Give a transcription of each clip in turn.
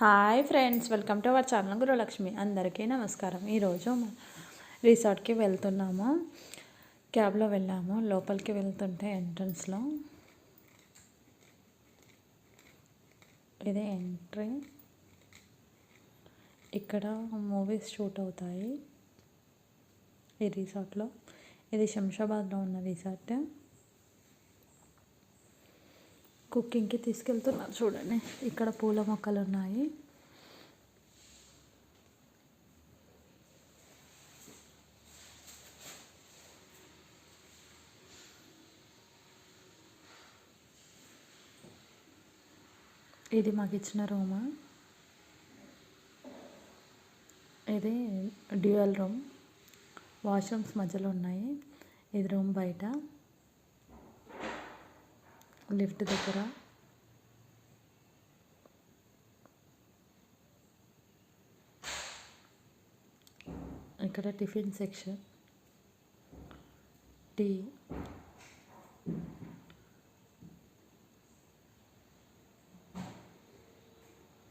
Hi friends welcome to our channel Gurulakshmi అందరికీ నమస్కారం. ఈరోజు రిసార్ట్కి వెళ్తున్నాము. క్యాబ్లో వెళ్ళాము. లోపలికి వెళ్తుంటే ఎంట్రన్స్లో ఇదే ఎంట్రీ. ఇక్కడ మూవీస్ షూట్ అవుతాయి ఈ రిసార్ట్లో. ఇది శంషాబాద్లో ఉన్న రిసార్ట్. కుకింగ్కి తీసుకెళ్తున్నారు చూడండి. ఇక్కడ పూల మొక్కలు ఉన్నాయి. ఇది మాకు ఇచ్చిన రూమ్. ఇది డ్యూయల్ రూమ్. వాష్రూమ్స్ మధ్యలో ఉన్నాయి. ఇది రూమ్ బయట. లిఫ్ట్ దగ్గర. ఇక్కడ tiffin section. Tea.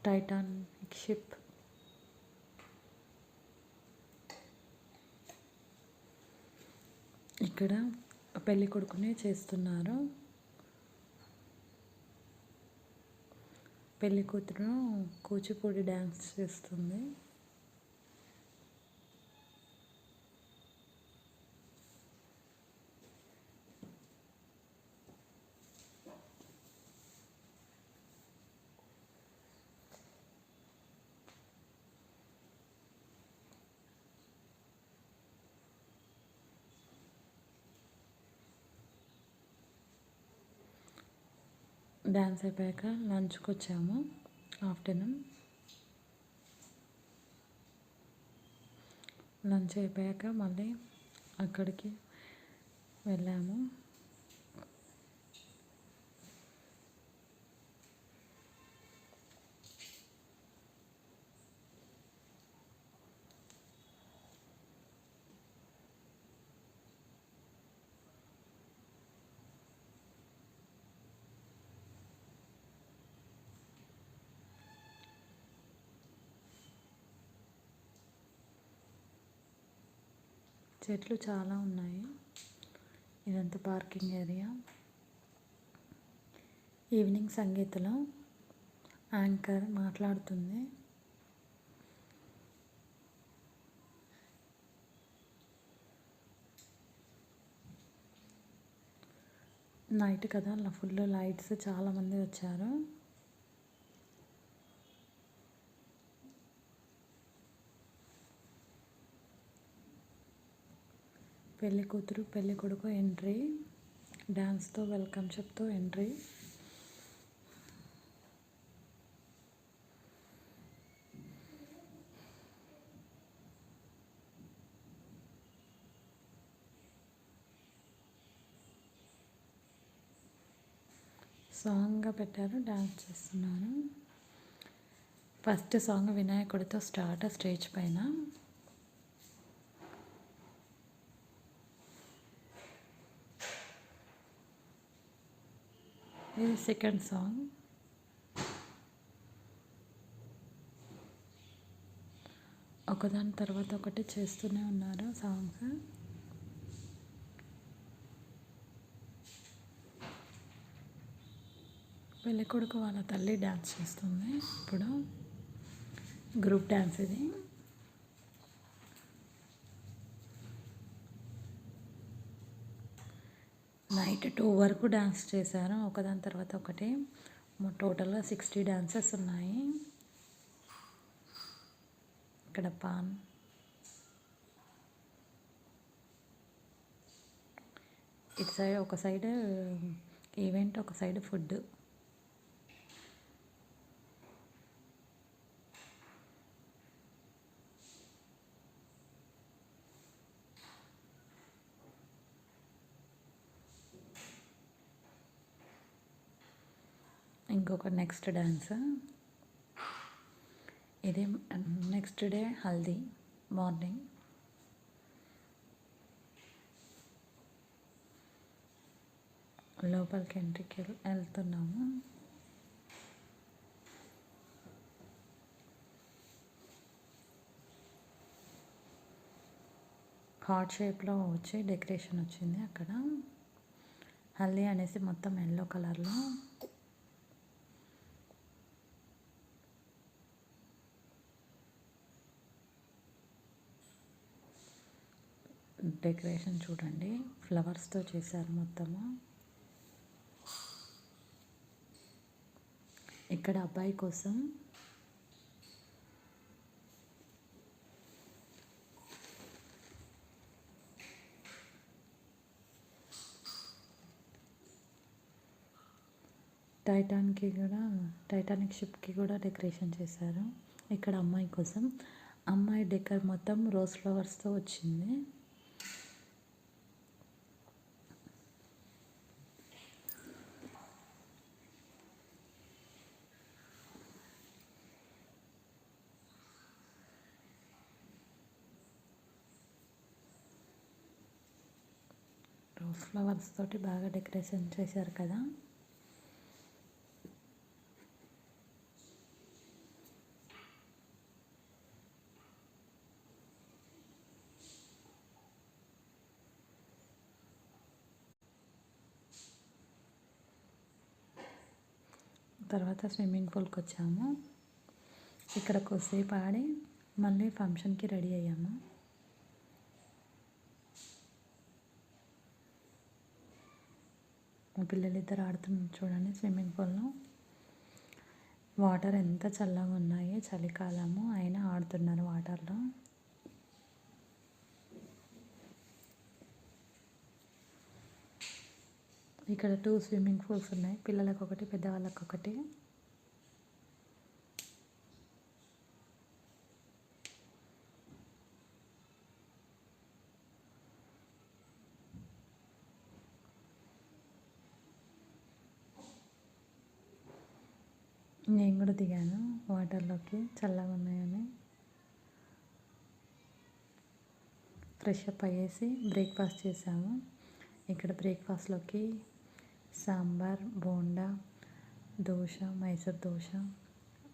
Titanic ship. ఇక్కడ పెళ్ళి కొడుకునే చేస్తున్నారు. పెళ్ళికూతురు కూచిపూడి డ్యాన్స్ చేస్తుంది. డ్యాన్స్ అయిపోయాక లంచ్కి వచ్చాము ఆఫ్టర్నూన్. లంచ్ అయిపోయాక మళ్ళీ అక్కడికి వెళ్ళాము. చెట్లు చాలా ఉన్నాయి. ఇదంతా పార్కింగ్ ఏరియా. ఈవినింగ్ సంగీతలో యాంకర్ మాట్లాడుతుంది. నైట్ కదా ఫుల్ లైట్స్ చాలామంది వచ్చారు. పెళ్ళి కూతురు పెళ్ళి కొడుకు ఎంట్రీ. డ్యాన్స్తో వెల్కమ్ చెప్తూ ఎంట్రీ. సాంగ్గా పెట్టారు డ్యాన్స్ చేస్తున్నాను ఫస్ట్ సాంగ్ వినాయకుడితో స్టార్ట్ స్టేజ్ పైన. సెకండ్ సాంగ్ ఒకదాని తర్వాత ఒకటి చేస్తూనే ఉన్నారు సాంగ్స్. పెళ్ళి కొడుకు వాళ్ళ తల్లి డ్యాన్స్ చేస్తుంది ఇప్పుడు. గ్రూప్ డ్యాన్స్ ఇది. నైట్ టూ వరకు డ్యాన్స్ చేశారు ఒకదాని తర్వాత ఒకటి. టోటల్గా సిక్స్టీ డ్యాన్సెస్ ఉన్నాయి. ఇక్కడ పాన్. ఇటు సైడ్ ఒక సైడ్ ఈవెంట్ ఒక సైడ్ ఫుడ్ ఇంకొక నెక్స్ట్ డ్యాన్స్ ఇది నెక్స్ట్ డే హల్దీ మార్నింగ్. లోపలికి ఎంట్రీకి వెళ్తున్నాము. హార్ట్ షేప్లో వచ్చి డెకరేషన్ వచ్చింది అక్కడ. హల్దీ అనేసి మొత్తం ఎల్లో కలర్లో డెకరేషన్ చూడండి. ఫ్లవర్స్తో చేశారు మొత్తము. ఇక్కడ అబ్బాయి కోసం టైటాన్కి కూడా టైటానిక్ షిప్కి కూడా డెకరేషన్ చేశారు. ఇక్కడ అమ్మాయి కోసం. అమ్మాయి డెకర్ మొత్తం రోజ్ ఫ్లవర్స్తో వచ్చింది రోజ్ ఫ్లవర్స్ తోటి బాగా డెకరేషన్ చేశారు కదా. తర్వాత స్విమ్మింగ్ పూల్కి వచ్చాము. ఇక్కడ కొద్దిసేపు ఆడి మళ్ళీ ఫంక్షన్కి రెడీ అయ్యాము. పిల్లలు ఇద్దరు ఆడుతున్నారు చూడండి స్విమ్మింగ్ పూల్లో. వాటర్ ఎంత చల్లగా ఉన్నాయి చలికాలము అయినా ఆడుతున్నారు వాటర్లో. ఇక్కడ టూ స్విమ్మింగ్ పూల్స్ ఉన్నాయి పిల్లలకు ఒకటి పెద్దవాళ్ళకొకటి. నేను కూడా దిగాను వాటర్లోకి. చల్లగా ఉన్నాయని. ఫ్రెష్ అప్ అయ్యేసి బ్రేక్ఫాస్ట్ చేసాము. ఇక్కడ బ్రేక్ఫాస్ట్లోకి సాంబార్ బోండా దోశ మైసూర్ దోశ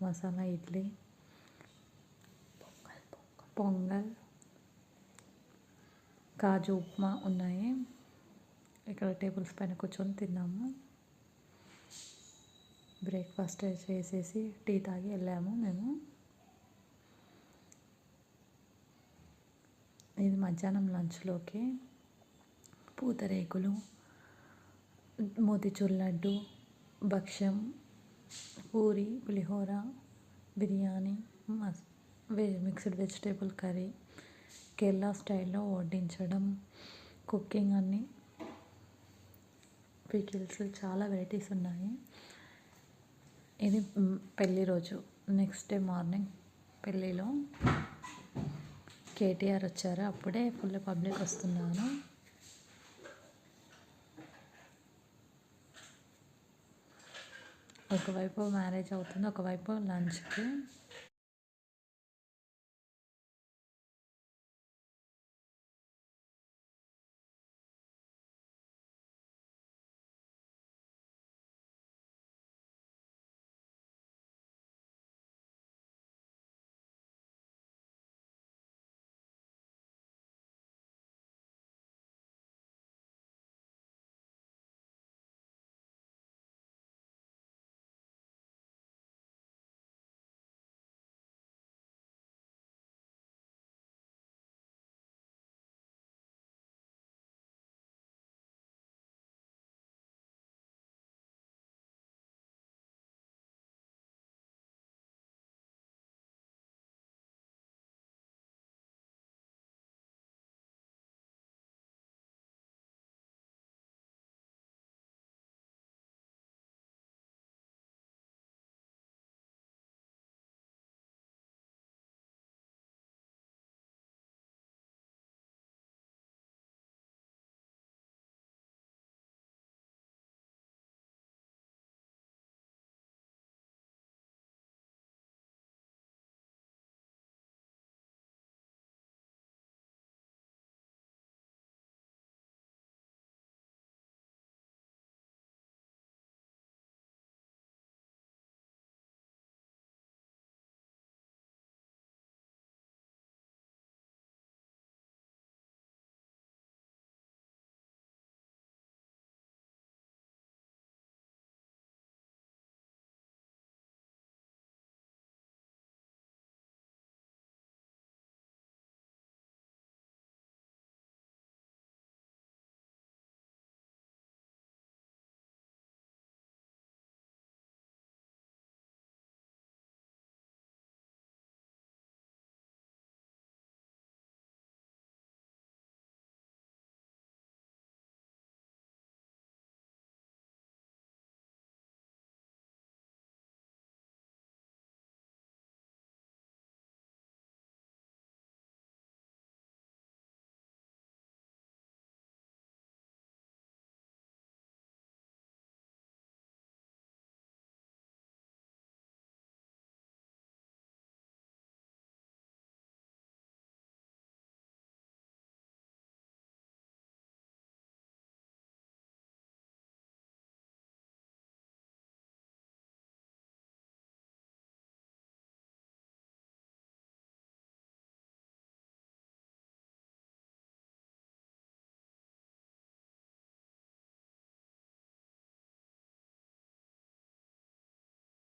మసాలా ఇడ్లీ పొంగల్ కాజు ఉప్మా ఉన్నాయి. ఇక్కడ టేబుల్స్ పైన కూర్చొని తిన్నాము. బ్రేక్ఫాస్ట్ చేసేసి టీ తాగి వెళ్ళాము మేము. ఇది మధ్యాహ్నం లంచ్లోకి. పూతరేకులు మోతిచూర్ లడ్డు భక్ష్యం పూరి పులిహోర బిర్యానీ మస్ మిక్స్డ్ వెజిటేబుల్ కర్రీ కేరళ స్టైల్లో వడ్డించడం కుకింగ్ అన్నీ పికిల్స్ చాలా వెరైటీస్ ఉన్నాయి. ఇది పెళ్ళి రోజు. నెక్స్ట్ డే మార్నింగ్ పెళ్ళిలో కేటీఆర్ వచ్చారు. అప్పుడే ఫుల్ పబ్లిక్ వస్తున్నాను. ఒకవైపు మ్యారేజ్ అవుతుంది ఒకవైపు లంచ్కి.